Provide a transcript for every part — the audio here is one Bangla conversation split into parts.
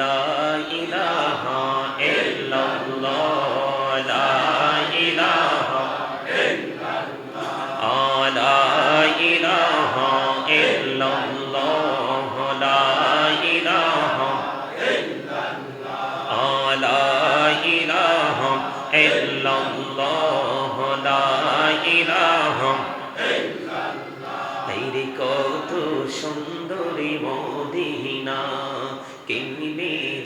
লা ইলাহা ইল্লাল্লাহ, লা ইলাহা লা ইলাহা ইল্লাল্লাহ, লা ইলাহা ইল্লাল্লাহ, লা কত সুন্দরী মদিনা কেমনে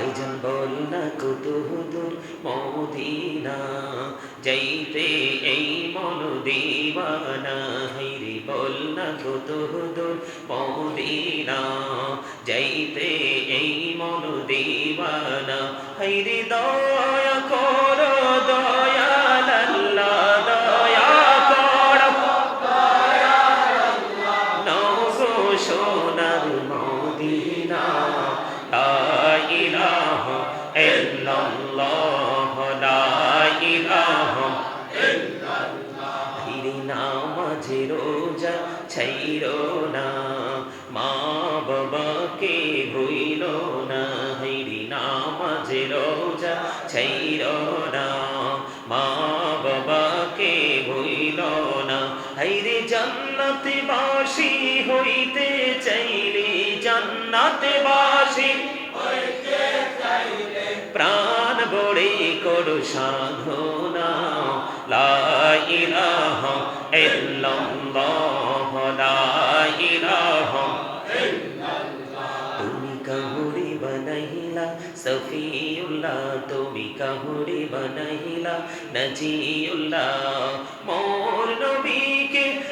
ভাইজান বল না কুতুহুদুর মদিনা যাইতে এই মন দিবানা হাইরে বল না কুতুহুদুর মদিনা যাইতে এই মন দিবানা হাইরে দয়া করো জান্নাতে বাসি প্রাণ বড়ে করো সাধনা। লা ইলাহা ইল্লাল্লাহ, লা ইলাহা তুমি কাহুরি বানাইলা, সফিউল্লাহ, তুমি কাহুরি বানাইলা, নজিউল্লাহ মোর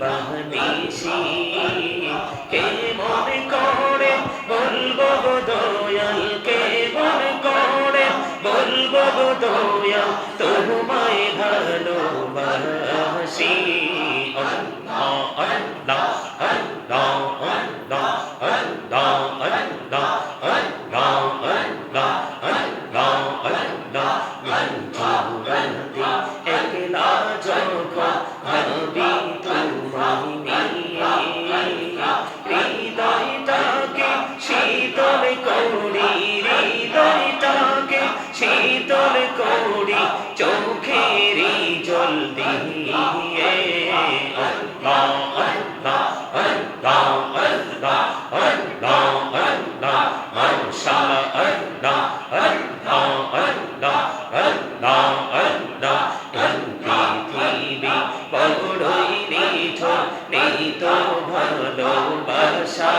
বানিসি কে মন করে বলব দয়াল? কে মন করে বলব দয়াল? তোমায় ভালোবাসি। আল্লাহ আল্লাহ আল্লাহ আল্লাহ আল্লাহ আল্লাহ চোখেরই জল দিয়ে আল্লাহ আল্লাহ আল্লাহ আল্লাহ আল্লাহ আল্লাহ মাশাআল্লাহ আল্লাহ আল্লাহ আল্লাহ আল্লাহ আল্লাহ পৃথিবী বড়ই নিঠুর নেই তো ভালোবাসা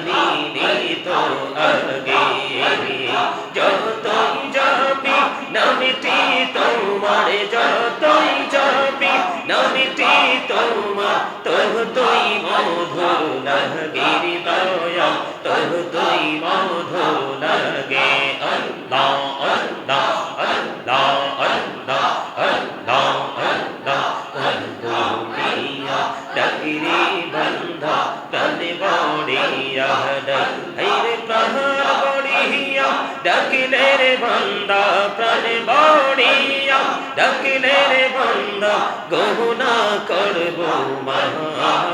জাহানি তো আগে যতই যাবি, নামটি তোমার, যতই যাবি, নামটি তোমার তোহ তুই মধু লাগে দয়া তোহ ডাকিলে প্রাণ বড়িয়া ডাকিলে রে বন্ধা গহনা করব মা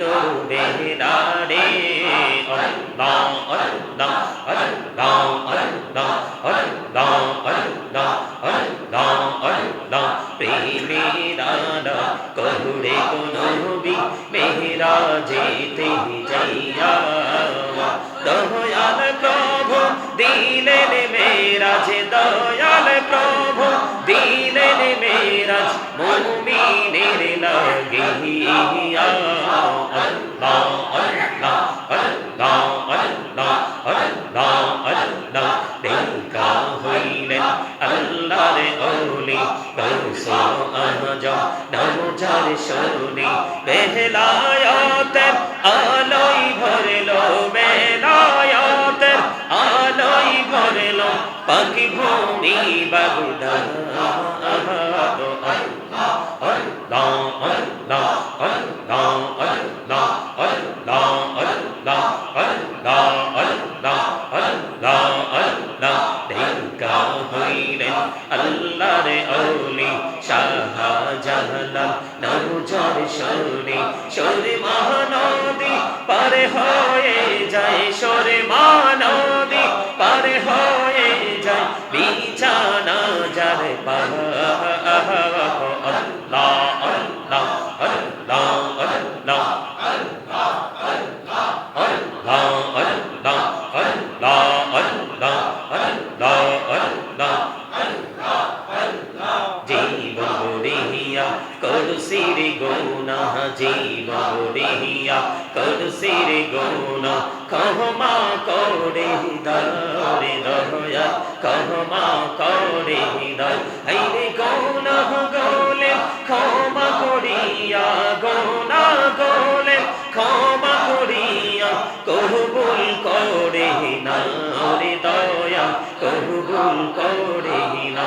তো বেহরা রে আল্লাহ আল্লাহ আল্লাহ আল্লাহ আল্লাহ আল্লাহ আল্লাহ আল্লাহ প্রেমেরা কহুরে কোনবি মেহরা যেতে দয়াল প্রভু দিলেন মেরাজ দয়াল প্রভু মেরাজ মুমিনের লাগিয়া আল্লাহ পাখি ভূমি মহানদী পারে হয়ে যায় সরে মানদী পারে হয় বিছানা যার আল্লাহ আল্লাহ আল্লাহ আল্লাহ। করসির গোনা জীব রিয়া করসির গোনা, ক্ষমা করে দা কহমা করে দয় হাইরে গোনা গোলে ক্ষমা করিয়া গোনা গোলে ক্ষমা করিয়া কহবুল করে না রে দয়া কহবুল করে না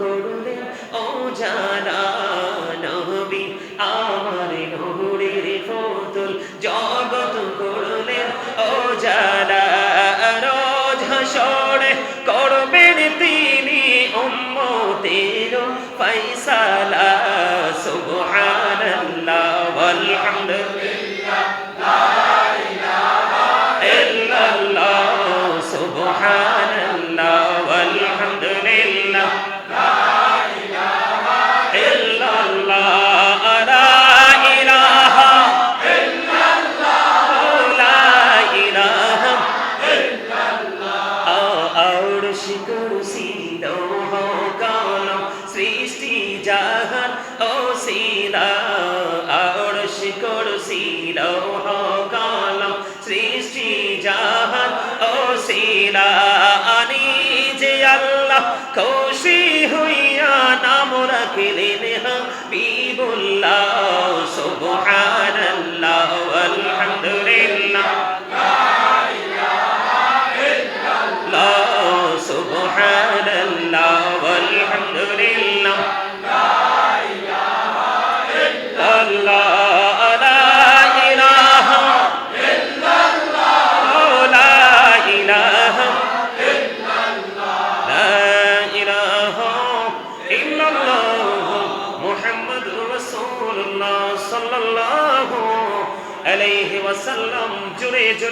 ও জানা নবী আমার নহরের ফুতুল জগৎ করলেন ও জানা রোজ হাসরে করবেন তিনি উম্মতের ফাইসালা সুবহানাল্লাহ ওয়ালহামদুলিল্লাহ জাহান, ও সিলা আর শিকর শিল কালাম সৃষ্টি জাহান, ও সিলা আনি যে আল্লাহ খুশি হইয়া নাম রাখিলেন হাবিবুল্লাহ সুবহানাল্লাহ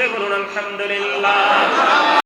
বলুন আলহামদুলিল্লাহ